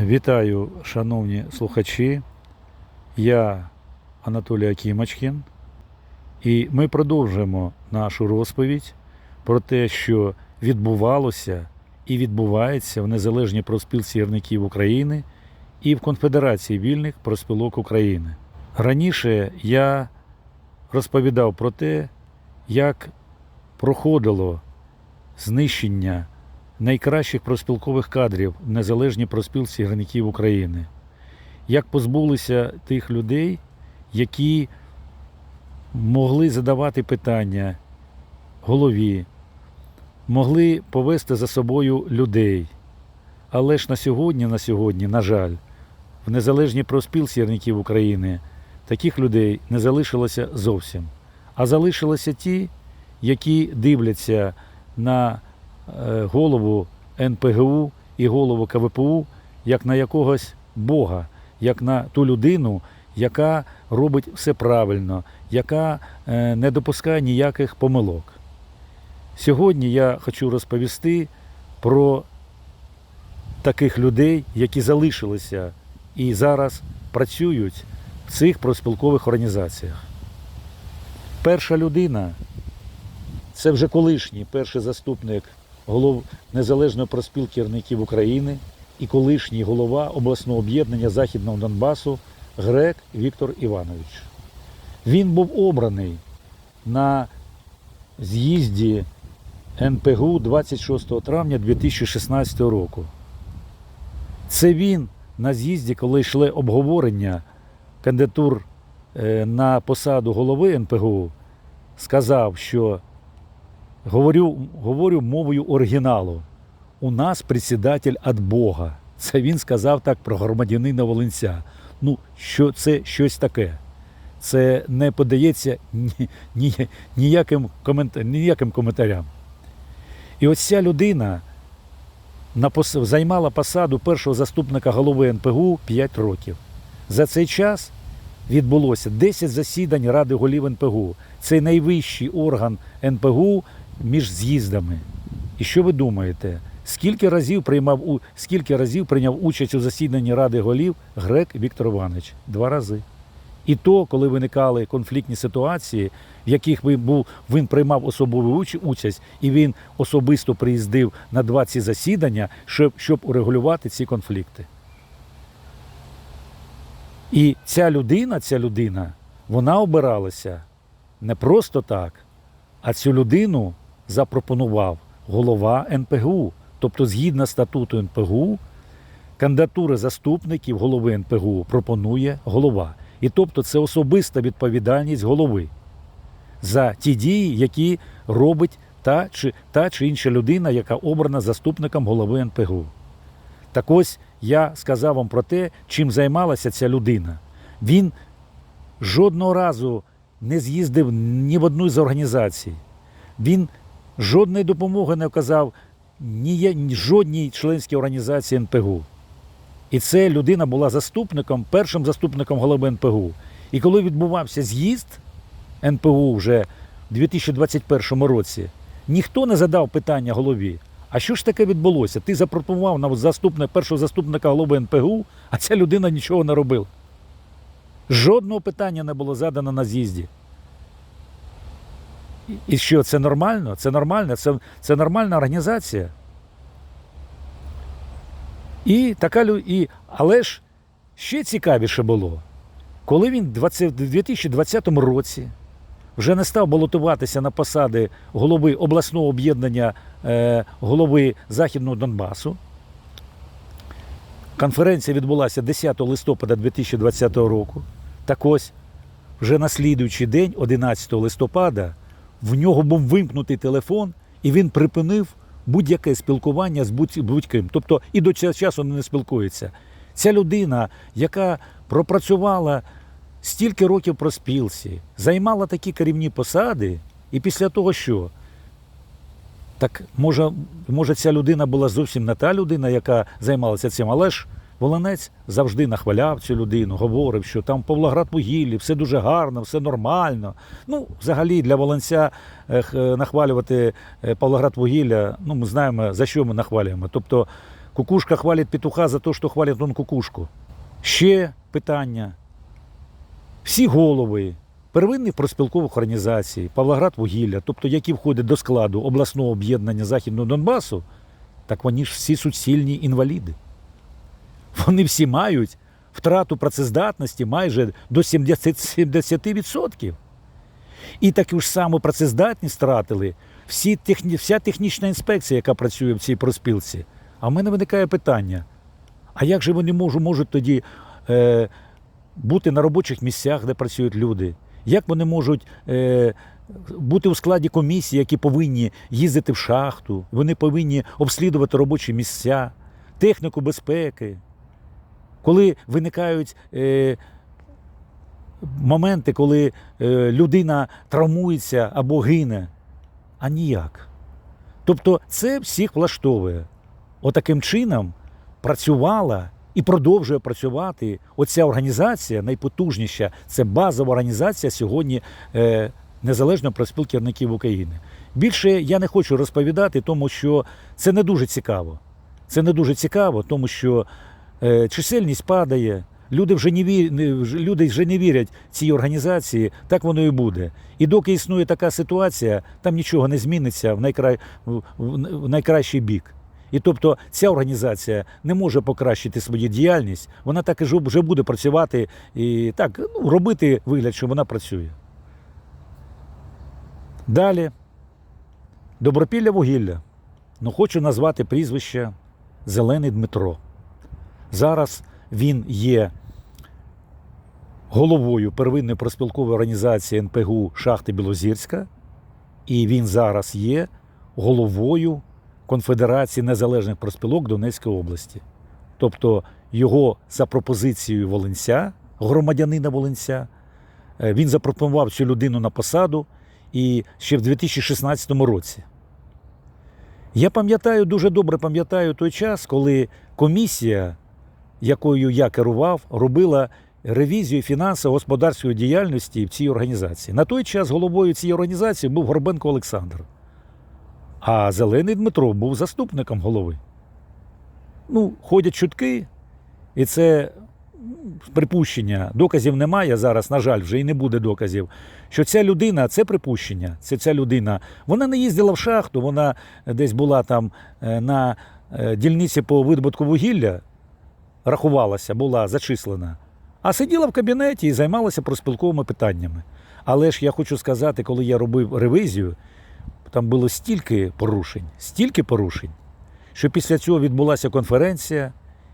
Вітаю, шановні слухачі. Я Анатолій Акімочкін, і ми продовжуємо нашу розповідь про те, що відбувалося і відбувається в Незалежній проспілці гірників України і в Конфедерації вільних проспілок України. Раніше я розповідав про те, як проходило знищення найкращих проспілкових кадрів в незалежній проспілці гірників України. Як позбулися тих людей, які могли задавати питання голові, могли повести за собою людей. Але ж на сьогодні, на сьогодні, на жаль, в незалежній проспілці гірників України таких людей не залишилося зовсім. А залишилися ті, які дивляться на голову НПГУ і голову КВПУ як на якогось Бога, як на ту людину, яка робить все правильно, яка е, не допускає ніяких помилок. Сьогодні я хочу розповісти про таких людей, які залишилися і зараз працюють в цих проспілкових організаціях. Перша людина це вже колишній перший заступник голов Незалежної проспілки гірників України і колишній голова обласного об'єднання Західного Донбасу Грек Віктор Іванович. Він був обраний на з'їзді НПГУ 26 травня 2016 року. Це він на з'їзді, коли йшли обговорення кандидатур е, на посаду голови НПГУ, сказав, що говорю, говорю мовою оригіналу. У нас председатель від Бога. Це він сказав так про громадянина Волинця. Ну, що це щось таке. Це не подається ні, ні, ніяким, коментар, ніяким коментарям. І ось ця людина займала посаду першого заступника голови НПГУ 5 років. За цей час відбулося 10 засідань Ради голів НПГУ. Це найвищий орган НПГУ між з'їздами. І що ви думаєте? Скільки разів приймав у скільки разів прийняв участь у засіданні Ради голів Грек Віктор Іванович? Два рази. І то, коли виникали конфліктні ситуації, в яких він був, він приймав особову участь, і він особисто приїздив на два ці засідання, щоб, щоб урегулювати ці конфлікти. І ця людина, ця людина, вона обиралася не просто так, а цю людину запропонував голова НПГУ. Тобто, згідно статуту НПГУ, кандидатури заступників голови НПГУ пропонує голова. І тобто це особиста відповідальність голови за ті дії, які робить та чи, та чи інша людина, яка обрана заступником голови НПГУ. Так ось я сказав вам про те, чим займалася ця людина. Він жодного разу не з'їздив ні в одну з організацій. Він жодної допомоги не оказав ні, жодній членській організації НПГУ. І це людина була заступником, першим заступником голови НПГУ. І коли відбувався з'їзд НПГУ вже в 2021 році, ніхто не задав питання голові. А що ж таке відбулося? Ти запропонував на заступник, першого заступника голови НПГУ, а ця людина нічого не робила. Жодного питання не було задано на з'їзді. І- що, це нормально? Це нормально? Це, це нормальна організація? І така і, але ж ще цікавіше було, коли він 20, в 2020 році вже не став балотуватися на посади голови обласного об'єднання е, голови Західного Донбасу. Конференція відбулася 10 листопада 2020 року. Так ось, вже на слідуючий день, 11 листопада, в нього був вимкнутий телефон, і він припинив будь-яке спілкування з будь- будь-ким. Тобто і до цього часу не спілкується. Ця людина, яка пропрацювала стільки років про спілці, займала такі керівні посади, і після того що? Так може, може ця людина була зовсім не та людина, яка займалася цим, але ж Волонець завжди нахваляв цю людину, говорив, що там Павлоград вугіллі, все дуже гарно, все нормально. Ну, взагалі, для Волонця е, нахвалювати е, Павлоград вугілля, ну, ми знаємо, за що ми нахвалюємо. Тобто, Кукушка хвалить петуха за те, що хвалить он кукушку. Ще питання. Всі голови первинних проспілкових організацій, Павлоград вугілля, тобто які входять до складу обласного об'єднання Західного Донбасу, так вони ж всі суцільні інваліди. Вони всі мають втрату працездатності майже до 70%. 70%. І таку ж саму працездатність втратили всі техні, вся технічна інспекція, яка працює в цій проспілці. А в мене виникає питання: а як же вони можуть, можуть тоді е, бути на робочих місцях, де працюють люди? Як вони можуть е, бути у складі комісії, які повинні їздити в шахту, вони повинні обслідувати робочі місця, техніку безпеки? Коли виникають е, моменти, коли е, людина травмується або гине, а ніяк. Тобто це всіх влаштовує. Отаким чином працювала і продовжує працювати оця організація, найпотужніша, це базова організація сьогодні е, Незалежної профспілки керівників України. Більше я не хочу розповідати, тому що це не дуже цікаво. Це не дуже цікаво, тому що чисельність падає. Люди вже не вір... люди вже не вірять цій організації, так воно і буде. І доки існує така ситуація, там нічого не зміниться в, найкра... в найкращий бік. І тобто ця організація не може покращити свою діяльність, вона так і вже буде працювати і так ну, робити вигляд, що вона працює. Далі. Добропілля вугілля. Ну, хочу назвати прізвище Зелений Дмитро. Зараз він є головою первинної проспілкової організації НПГУ Шахти Білозірська, і він зараз є головою Конфедерації незалежних проспілок Донецької області. Тобто його за пропозицією Волинця, громадянина Волинця, е, він запропонував цю людину на посаду і ще в 2016 році. Я пам'ятаю, дуже добре пам'ятаю той час, коли комісія, якою я керував, робила ревізію фінансово-господарської діяльності в цій організації. На той час головою цієї організації був Горбенко Олександр. А Зелений Дмитро був заступником голови. Ну, ходять чутки, і це припущення. Доказів немає зараз, на жаль, вже і не буде доказів. Що ця людина, це припущення, це ця людина, вона не їздила в шахту, вона десь була там е, на е, дільниці по видобутку вугілля, рахувалася, була зачислена, а сиділа в кабінеті і займалася проспілковими питаннями. Але ж я хочу сказати, коли я робив ревізію, там було стільки порушень, стільки порушень, що після цього відбулася конференція,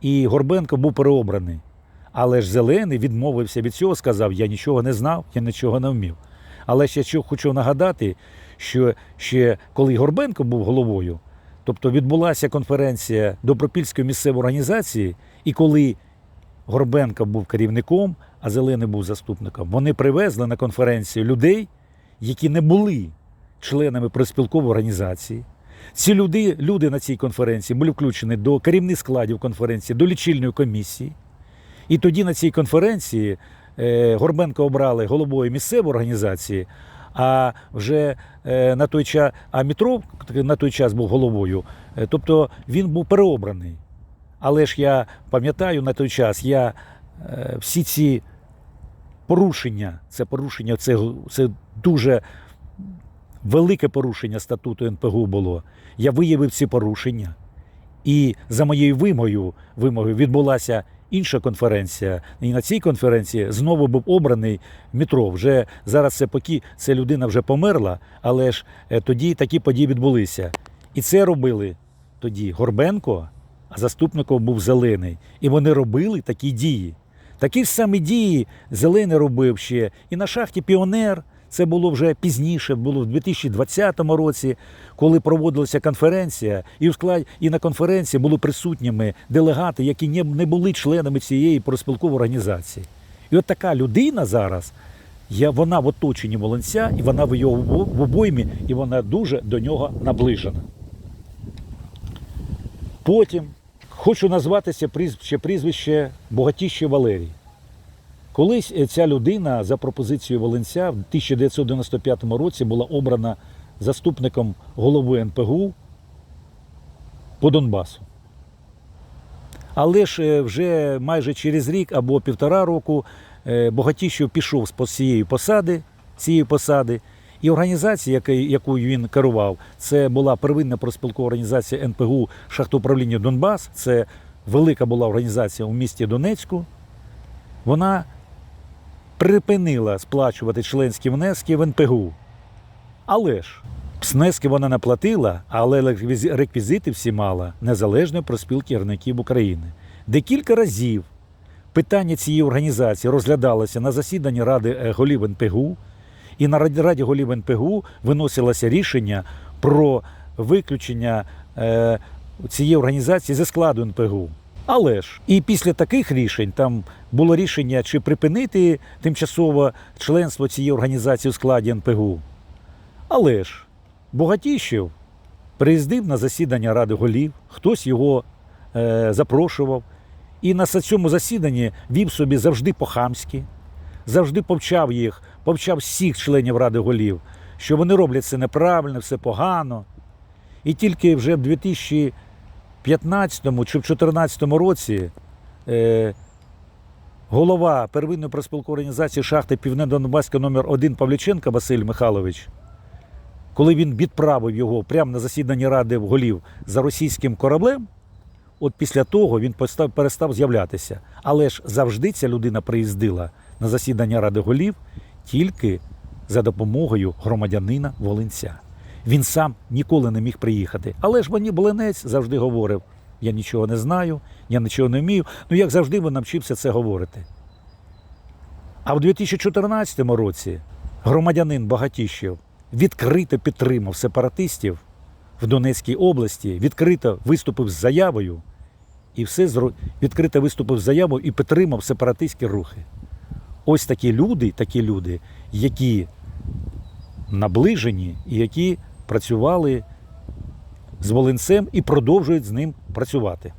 і Горбенко був переобраний. Але ж Зелений відмовився від цього, сказав: я нічого не знав, я нічого не вмів. Але ще хочу нагадати, що ще коли Горбенко був головою, тобто відбулася конференція Добропільської місцевої організації, і коли Горбенко був керівником, а Зелений був заступником, вони привезли на конференцію людей, які не були членами проспілкової організації. Ці люди, люди на цій конференції були включені до керівних складів конференції, до лічильної комісії. І тоді на цій конференції е, Горбенко обрали головою місцевої організації, а вже е, на той час, а Мітров на той час був головою. Е, тобто він був переобраний. Але ж я пам'ятаю на той час, я е, всі ці порушення, це порушення, це, це дуже велике порушення статуту НПГУ було. Я виявив ці порушення. І за моєю вимогою, вимогою відбулася інша конференція. І на цій конференції знову був обраний Мітров. Вже зараз це поки ця людина вже померла, але ж е, тоді такі події відбулися. І це робили тоді Горбенко, а заступником був Зелений. І вони робили такі дії. Такі ж самі дії Зелений робив ще і на шахті Піонер. Це було вже пізніше, було в 2020 році, коли проводилася конференція, і в складі і на конференції були присутніми делегати, які не, були членами цієї проспілкової організації. І от така людина зараз, я, вона в оточенні Волонця, і вона в його в обоймі, і вона дуже до нього наближена. Потім хочу назватися прізвище, прізвище Богатіще Валерій. Колись е, ця людина за пропозицією Волинця в 1995 році була обрана заступником голови НПГУ по Донбасу. Але ж е, вже майже через рік або півтора року е, Богатіщев пішов з цієї посади, цієї посади. І організація, якою він керував, це була первинна проспілкова організація НПГУ Шахтоуправління Донбас. Це велика була організація у місті Донецьку. Вона припинила сплачувати членські внески в НПГУ. Але ж внески вона не платила, але реквізити всі мала незалежної проспілки гірників України, де кілька разів питання цієї організації розглядалося на засіданні Ради е, голів НПГУ, і на Раді голів НПГУ виносилося рішення про виключення е, цієї організації зі складу НПГУ. Але ж і після таких рішень там було рішення, чи припинити тимчасово членство цієї організації у складі НПГУ. Але ж Богатіщев приїздив на засідання Ради голів, хтось його е, запрошував, і на цьому засіданні вів собі завжди по-хамськи, завжди повчав їх, повчав всіх членів Ради голів, що вони роблять це неправильно, все погано. І тільки вже в 2015 чи в 2014 році е, голова первинної проспілкової організації шахти Південно-Донбаська номер 1 Павліченка Василь Михайлович, коли він відправив його прямо на засідання Ради голів за російським кораблем, от після того він постав- перестав з'являтися. Але ж завжди ця людина приїздила на засідання Ради голів тільки за допомогою громадянина Волинця. Він сам ніколи не міг приїхати. Але ж мені Блинець завжди говорив: я нічого не знаю, я нічого не вмію. Ну, як завжди, він навчився це говорити. А в 2014 році громадянин Багатіщев відкрито підтримав сепаратистів в Донецькій області, відкрито виступив з заявою, і все відкрито виступив з заявою і підтримав сепаратистські рухи. Ось такі люди, такі люди, які наближені і які працювали з Волинцем і продовжують з ним працювати.